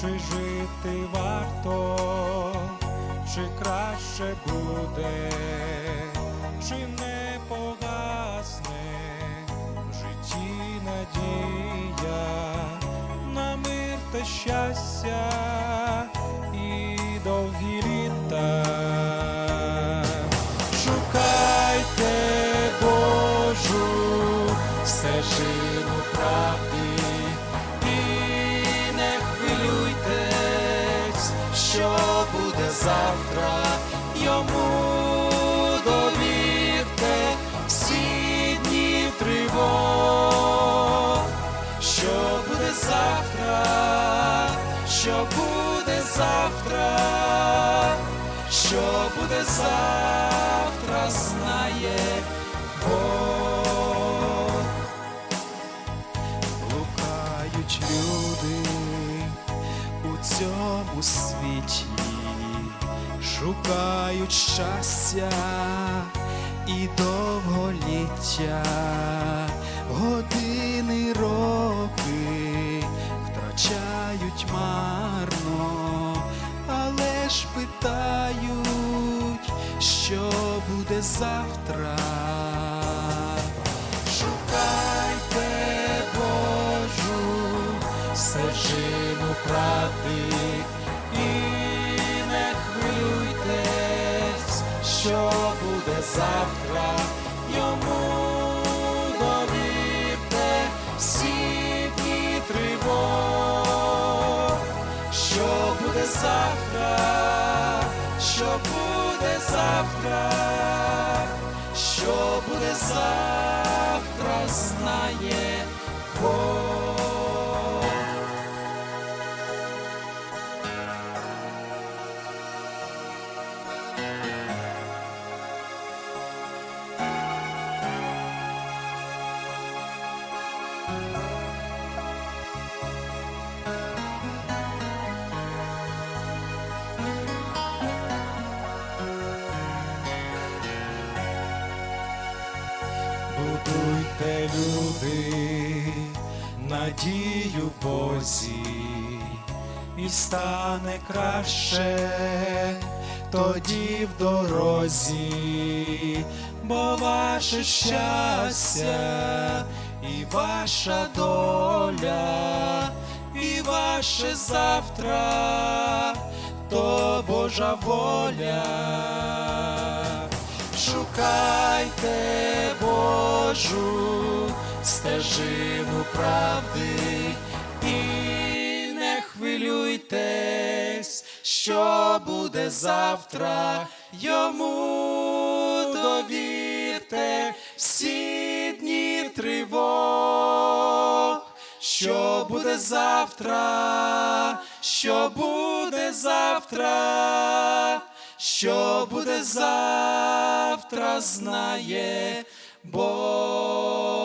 чи жити варто, чи краще буде, чи не погасне в житті надія. Завтра, йому довірте всі дні тривог, що буде завтра, що буде завтра, що буде завтра, знає Бог. Блукають люди у цьому світі, шукають щастя і довголіття, години, роки втрачають марно, але ж питають, що буде завтра. Завтра, що буде завтра що буде завтра, знає Бог. Будуйте надію в Бозі, і стане краще тоді в дорозі, бо ваше щастя і ваша доля, і ваше завтра, то Божа воля. Шукайте Божу стежину правди. І не хвилюйтесь, що буде завтра, йому довірте всі дні тривог. Що буде завтра, що буде завтра, що буде завтра, знає Бог,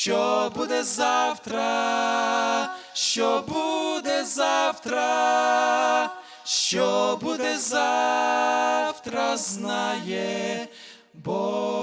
що буде завтра, що буде завтра, що буде завтра, знає Бог.